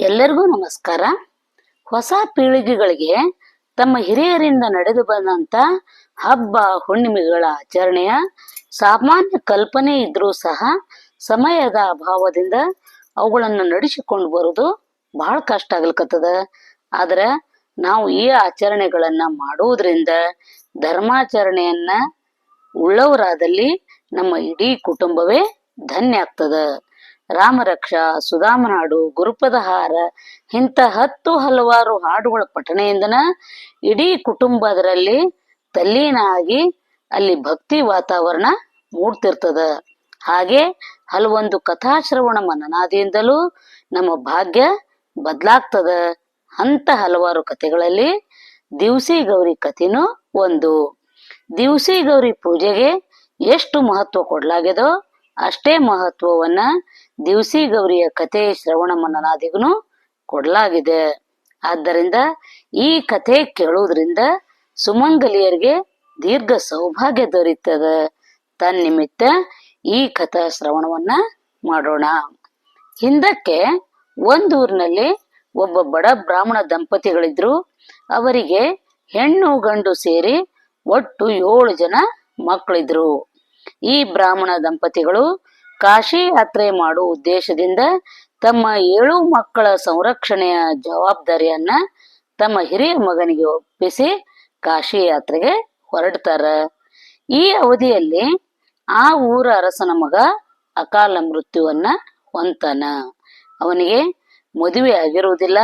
ಎಲ್ಲರಿಗೂ ನಮಸ್ಕಾರ. ಹೊಸ ಪೀಳಿಗೆಗಳಿಗೆ ತಮ್ಮ ಹಿರಿಯರಿಂದ ನಡೆದು ಬಂದಂತ ಹಬ್ಬ ಹುಣ್ಣಿಮೆಗಳ ಆಚರಣೆಯ ಸಾಮಾನ್ಯ ಕಲ್ಪನೆ ಇದ್ರೂ ಸಹ ಸಮಯದ ಅಭಾವದಿಂದ ಅವುಗಳನ್ನು ನಡೆಸಿಕೊಂಡು ಬರೋದು ಬಹಳ ಕಷ್ಟ ಆಗ್ಲಿಕತ್ತದ. ಆದ್ರೆ ನಾವು ಈ ಆಚರಣೆಗಳನ್ನ ಮಾಡುವುದರಿಂದ ಧರ್ಮಾಚರಣೆಯನ್ನ ಉಳ್ಳವರಾದಲ್ಲಿ ನಮ್ಮ ಇಡೀ ಕುಟುಂಬವೇ ಧನ್ಯ ಆಗ್ತದ. ರಾಮರಕ್ಷ, ಸುಧಾಮನಾಡು ಗುರುಪದ ಹಾರ ಇಂಥ ಹತ್ತು ಹಲವಾರು ಹಾಡುಗಳ ಪಠಣೆಯಿಂದನ ಇಡೀ ಕುಟುಂಬದರಲ್ಲಿ ತಲ್ಲೀನ ಆಗಿ ಅಲ್ಲಿ ಭಕ್ತಿ ವಾತಾವರಣ ಮೂಡ್ತಿರ್ತದ. ಹಾಗೆ ಹಲವೊಂದು ಕಥಾಶ್ರವಣ ಮನನಾದಿಯಿಂದಲೂ ನಮ್ಮ ಭಾಗ್ಯ ಬದಲಾಗ್ತದ. ಅಂತ ಹಲವಾರು ಕಥೆಗಳಲ್ಲಿ ದಿವಸಿ ಗೌರಿ ಕಥೆನೂ ಒಂದು. ದಿವಸಿ ಗೌರಿ ಪೂಜೆಗೆ ಎಷ್ಟು ಮಹತ್ವ ಕೊಡಲಾಗಿದೋ ಅಷ್ಟೇ ಮಹತ್ವವನ್ನ ದಿವಸಿ ಗೌರಿಯ ಕಥೆ ಶ್ರವಣ ಮನ್ನನಾದಿಗೂ ಕೊಡಲಾಗಿದೆ. ಆದ್ದರಿಂದ ಈ ಕಥೆ ಕೇಳುವುದರಿಂದ ಸುಮಂಗಲಿಯರಿಗೆ ದೀರ್ಘ ಸೌಭಾಗ್ಯ ದೊರೆಯುತ್ತದೆ. ತನ್ನಿಮಿತ್ತ ಈ ಕಥಾ ಶ್ರವಣವನ್ನ ಮಾಡೋಣ. ಹಿಂದಕ್ಕೆ ಒಂದೂರಿನಲ್ಲಿ ಒಬ್ಬ ಬಡ ಬ್ರಾಹ್ಮಣ ದಂಪತಿಗಳಿದ್ರು. ಅವರಿಗೆ ಹೆಣ್ಣು ಗಂಡು ಸೇರಿ ಒಟ್ಟು ಏಳು ಜನ ಮಕ್ಕಳಿದ್ರು. ಈ ಬ್ರಾಹ್ಮಣ ದಂಪತಿಗಳು ಕಾಶಿ ಯಾತ್ರೆ ಮಾಡುವ ಉದ್ದೇಶದಿಂದ ತಮ್ಮ ಏಳು ಮಕ್ಕಳ ಸಂರಕ್ಷಣೆಯ ಜವಾಬ್ದಾರಿಯನ್ನ ತಮ್ಮ ಹಿರಿಯ ಮಗನಿಗೆ ಒಪ್ಪಿಸಿ ಕಾಶಿ ಯಾತ್ರೆಗೆ ಹೊರಡ್ತಾರ. ಈ ಅವಧಿಯಲ್ಲಿ ಆ ಊರ ಅರಸನ ಮಗ ಅಕಾಲ ಮೃತ್ಯುವನ್ನ ಹೊಂತಾನ ಅವನಿಗೆ ಮದುವೆ ಆಗಿರುವುದಿಲ್ಲ.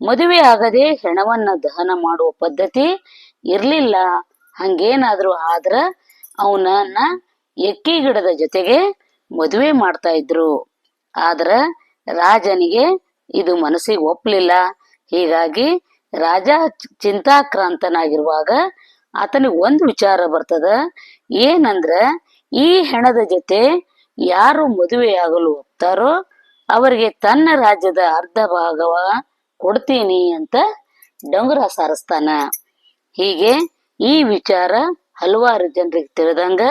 ಮದುವೆ ಆಗದೆ ಹೆಣವನ್ನ ದಹನ ಮಾಡುವ ಪದ್ಧತಿ ಇರ್ಲಿಲ್ಲ. ಹಂಗೇನಾದ್ರೂ ಆದ್ರ ಅವನನ್ನ ಎಕ್ಕಿ ಗಿಡದ ಜೊತೆಗೆ ಮದುವೆ ಮಾಡ್ತಾ ಇದ್ರು. ಆದ್ರ ರಾಜನಿಗೆ ಇದು ಮನಸ್ಸಿಗೆ ಒಪ್ಪಲಿಲ್ಲ ಹೀಗಾಗಿ ರಾಜ ಚಿಂತಾಕ್ರಾಂತನಾಗಿರುವಾಗ ಆತನಿಗೆ ಒಂದು ವಿಚಾರ ಬರ್ತದ. ಏನಂದ್ರ ಈ ಹೆಣದ ಜೊತೆ ಯಾರು ಮದುವೆಯಾಗಲು ಒಪ್ತಾರೋ ಅವರಿಗೆ ತನ್ನ ರಾಜ್ಯದ ಅರ್ಧ ಭಾಗವ ಕೊಡ್ತೀನಿ ಅಂತ ಡೊಂಗರ ಸಾರಿಸ್ತಾನ. ಹೀಗೆ ಈ ವಿಚಾರ ಹಲವಾರು ಜನರಿಗೆ ತಿಳಿದಂಗ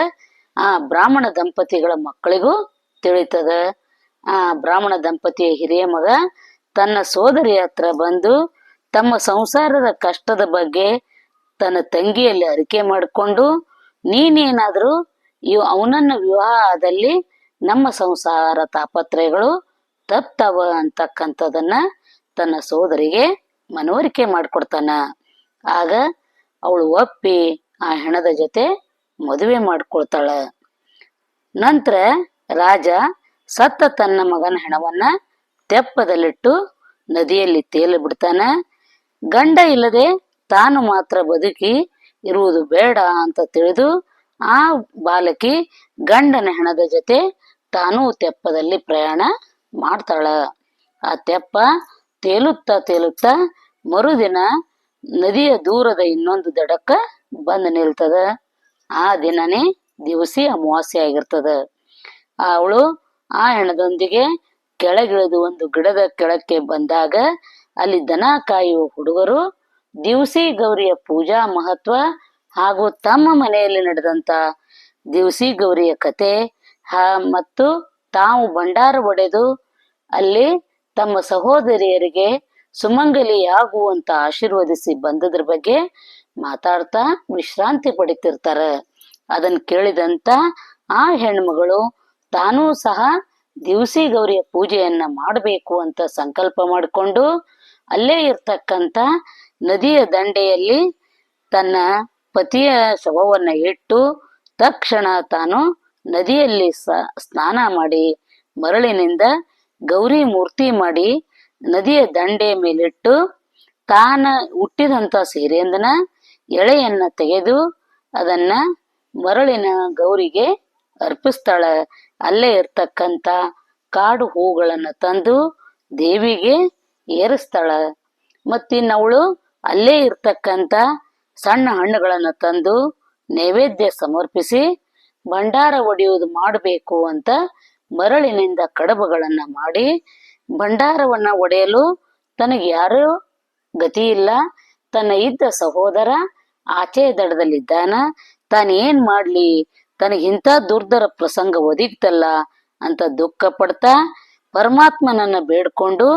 ಆ ಬ್ರಾಹ್ಮಣ ದಂಪತಿಗಳ ಮಕ್ಕಳಿಗೂ ತಿಳಿತದ. ಆ ಬ್ರಾಹ್ಮಣ ದಂಪತಿಯ ಹಿರಿಯ ಮಗ ತನ್ನ ಸೋದರಿ ಹತ್ರ ಬಂದು ತಮ್ಮ ಸಂಸಾರದ ಕಷ್ಟದ ಬಗ್ಗೆ ತನ್ನ ತಂಗಿಯಲ್ಲಿ ಅರಿಕೆ ಮಾಡಿಕೊಂಡು, ನೀನೇನಾದರೂ ಇವ್ ಅವನನ್ನ ವಿವಾಹ ಆದಲ್ಲಿ ನಮ್ಮ ಸಂಸಾರ ತಾಪತ್ರಯಗಳು ತಪ್ತವ ಅಂತಕ್ಕಂಥದನ್ನ ತನ್ನ ಸೋದರಿಗೆ ಮನವರಿಕೆ ಮಾಡಿಕೊಡ್ತಾನ. ಆಗ ಅವಳು ಒಪ್ಪಿ ಆ ಹೆಣದ ಜೊತೆ ಮದುವೆ ಮಾಡ್ಕೊಳ್ತಾಳ. ನಂತರ ರಾಜ ಸತ್ತ ತನ್ನ ಮಗನ ಹೆಣವನ್ನ ತೆಪ್ಪದಲ್ಲಿಟ್ಟು ನದಿಯಲ್ಲಿ ತೇಲಿ ಬಿಡ್ತಾನ. ಗಂಡ ಇಲ್ಲದೆ ತಾನು ಮಾತ್ರ ಬದುಕಿ ಇರುವುದು ಬೇಡ ಅಂತ ತಿಳಿದು ಆ ಬಾಲಕಿ ಗಂಡನ ಹೆಣದ ಜೊತೆ ತಾನೂ ತೆಪ್ಪದಲ್ಲಿ ಪ್ರಯಾಣ ಮಾಡ್ತಾಳ. ಆ ತೆಪ್ಪ ತೇಲುತ್ತಾ ತೇಲುತ್ತಾ ಮರುದಿನ ನದಿಯ ದೂರದ ಇನ್ನೊಂದು ದಡಕ್ಕ ಬಂದು ನಿಲ್ತದ. ಆ ದಿನನೇ ದಿವಸಿ ಅಮಾವಾಸ್ಯೆ ಆಗಿರ್ತದ. ಅವಳು ಆ ಹೆಣದೊಂದಿಗೆ ಕೆಳಗಿಳಿದು ಒಂದು ಗಿಡದ ಕೆಳಕ್ಕೆ ಬಂದಾಗ ಅಲ್ಲಿ ದನ ಕಾಯುವ ಹುಡುಗರು, ದಿವಸಿ ಗೌರಿಯ ಪೂಜಾ ಮಹತ್ವ ಹಾಗೂ ತಮ್ಮ ಮನೆಯಲ್ಲಿ ನಡೆದಂತ ದಿವಸಿ ಗೌರಿಯ ಕತೆ ಮತ್ತು ತಾವು ಭಂಡಾರ ಒಡೆದು ಅಲ್ಲಿ ತಮ್ಮ ಸಹೋದರಿಯರಿಗೆ ಸುಮಂಗಲಿಯಾಗುವಂತ ಆಶೀರ್ವದಿಸಿ ಬಂದದ್ರ ಬಗ್ಗೆ ಮಾತಾಡ್ತಾ ವಿಶ್ರಾಂತಿ ಪಡಿತಿರ್ತಾರ. ಅದನ್ನ ಕೇಳಿದಂತ ಆ ಹೆಣ್ಮಗಳು ತಾನೂ ಸಹ ದಿವಸಿ ಗೌರಿಯ ಪೂಜೆಯನ್ನ ಮಾಡಬೇಕು ಅಂತ ಸಂಕಲ್ಪ ಮಾಡಿಕೊಂಡು ಅಲ್ಲೇ ಇರ್ತಕ್ಕಂತ ನದಿಯ ದಂಡೆಯಲ್ಲಿ ತನ್ನ ಪತಿಯ ಶವವನ್ನ ಇಟ್ಟು ತಕ್ಷಣ ತಾನು ನದಿಯಲ್ಲಿ ಸ್ನಾನ ಮಾಡಿ ಮರಳಿನಿಂದ ಗೌರಿ ಮೂರ್ತಿ ಮಾಡಿ ನದಿಯ ದಂಡೆ ಮೇಲಿಟ್ಟು ತಾನ ಹುಟ್ಟಿದಂತ ಸೀರೆಯಿಂದನ ಎಳೆಯನ್ನ ತೆಗೆದು ಅದನ್ನ ಮರಳಿನ ಗೌರಿಗೆ ಅರ್ಪಿಸ್ತಾಳ. ಅಲ್ಲೇ ಇರ್ತಕ್ಕಂಥ ಕಾಡು ಹೂಗಳನ್ನ ತಂದು ದೇವಿಗೆ ಏರಿಸ್ತಾಳ. ಮತ್ತಿನ್ನವಳು ಅಲ್ಲೇ ಇರ್ತಕ್ಕಂಥ ಸಣ್ಣ ಹಣ್ಣುಗಳನ್ನ ತಂದು ನೈವೇದ್ಯ ಸಮರ್ಪಿಸಿ ಭಂಡಾರ ಒಡೆಯುವುದು ಮಾಡಬೇಕು ಅಂತ ಮರಳಿನಿಂದ ಕಡಬಗಳನ್ನ ಮಾಡಿ ಭಂಡಾರವನ್ನ ಒಡೆಯಲು ತನಗೆ ಯಾರೂ ಗತಿ ಇಲ್ಲ. ತನ್ನ ಇದ್ದ ಸಹೋದರ ಆಚೆ ದಡದಲ್ಲಿದ್ದಾನ. ತಾನೇನ್ ಮಾಡ್ಲಿ? ತನಗಿಂತ ದುರ್ಧರ ಪ್ರಸಂಗ ಒದಗಿತಲ್ಲ ಅಂತ ದುಃಖ ಪಡ್ತಾ ಪರಮಾತ್ಮನನ್ನ ಬೇಡ್ಕೊಂಡು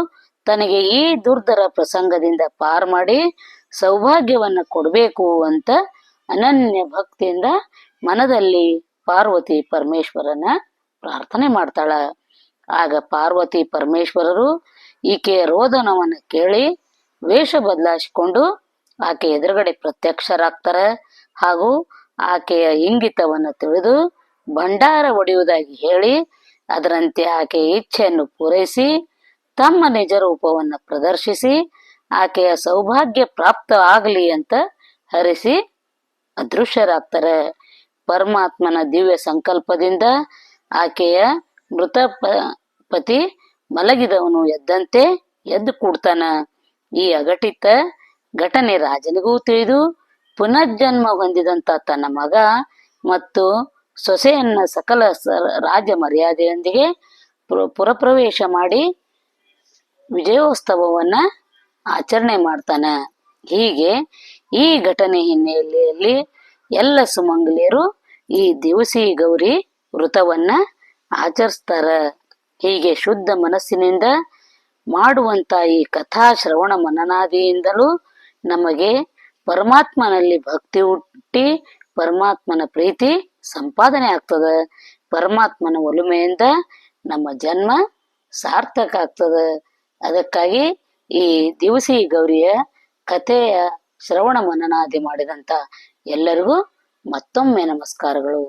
ತನಗೆ ಈ ದುರ್ಧರ ಪ್ರಸಂಗದಿಂದ ಪಾರ್ ಮಾಡಿ ಸೌಭಾಗ್ಯವನ್ನ ಕೊಡಬೇಕು ಅಂತ ಅನನ್ಯ ಭಕ್ತಿಯಿಂದ ಮನದಲ್ಲಿ ಪಾರ್ವತಿ ಪರಮೇಶ್ವರನ ಪ್ರಾರ್ಥನೆ ಮಾಡ್ತಾಳ. ಆಗ ಪಾರ್ವತಿ ಪರಮೇಶ್ವರರು ಈಕೆಯ ರೋದನವನ್ನು ಕೇಳಿ ವೇಷ ಬದಲಾಯಿಸಿಕೊಂಡು ಆಕೆ ಎದುರುಗಡೆ ಪ್ರತ್ಯಕ್ಷರಾಗ್ತಾರೆ ಹಾಗೂ ಆಕೆಯ ಇಂಗಿತವನ್ನು ತಿಳಿದು ಭಂಡಾರ ಒಡೆಯುವುದಾಗಿ ಹೇಳಿ, ಅದರಂತೆ ಆಕೆಯ ಇಚ್ಛೆಯನ್ನು ಪೂರೈಸಿ, ತಮ್ಮ ನಿಜ ರೂಪವನ್ನು ಪ್ರದರ್ಶಿಸಿ, ಆಕೆಯ ಸೌಭಾಗ್ಯ ಪ್ರಾಪ್ತ ಆಗಲಿ ಅಂತ ಹರಿಸಿ ಅದೃಶ್ಯರಾಗ್ತಾರೆ. ಪರಮಾತ್ಮನ ದಿವ್ಯ ಸಂಕಲ್ಪದಿಂದ ಆಕೆಯ ಮೃತ ಪತಿ ಮಲಗಿದವನು ಎದ್ದಂತೆ ಎದ್ದು ಕೂಡ್ತಾನ. ಈ ಅಘಟಿತ ಘಟನೆ ರಾಜನಿಗೂ ತಿಳಿದು ಪುನರ್ಜನ್ಮ ಹೊಂದಿದಂತ ತನ್ನ ಮಗ ಮತ್ತು ಸೊಸೆಯನ್ನ ಸಕಲ ರಾಜ ಮರ್ಯಾದೆಯೊಂದಿಗೆ ಪುರ- ಪುರಪ್ರವೇಶ ಮಾಡಿ ವಿಜಯೋತ್ಸವವನ್ನ ಆಚರಣೆ ಮಾಡ್ತಾನೆ. ಹೀಗೆ ಈ ಘಟನೆ ಹಿನ್ನೆಲೆಯಲ್ಲಿ ಎಲ್ಲ ಸುಮಂಗಲಿಯರು ಈ ದಿವಸಿ ಗೌರಿ ವೃತವನ್ನ ಆಚರಿಸ್ತಾರ. ಹೀಗೆ ಶುದ್ಧ ಮನಸ್ಸಿನಿಂದ ಮಾಡುವಂತ ಈ ಕಥಾ ಶ್ರವಣ ಮನನಾದಿಯಿಂದಲೂ ನಮಗೆ ಪರಮಾತ್ಮನಲ್ಲಿ ಭಕ್ತಿ ಹುಟ್ಟಿ ಪರಮಾತ್ಮನ ಪ್ರೀತಿ ಸಂಪಾದನೆ ಆಗ್ತದ. ಪರಮಾತ್ಮನ ಒಲುಮೆಯಿಂದ ನಮ್ಮ ಜನ್ಮ ಸಾರ್ಥಕ ಆಗ್ತದ. ಅದಕ್ಕಾಗಿ ಈ ದಿವಸಿ ಗೌರಿಯ ಕಥೆಯ ಶ್ರವಣ ಮನನಾದಿ ಮಾಡಿದಂತ ಎಲ್ಲರಿಗೂ ಮತ್ತೊಮ್ಮೆ ನಮಸ್ಕಾರಗಳು.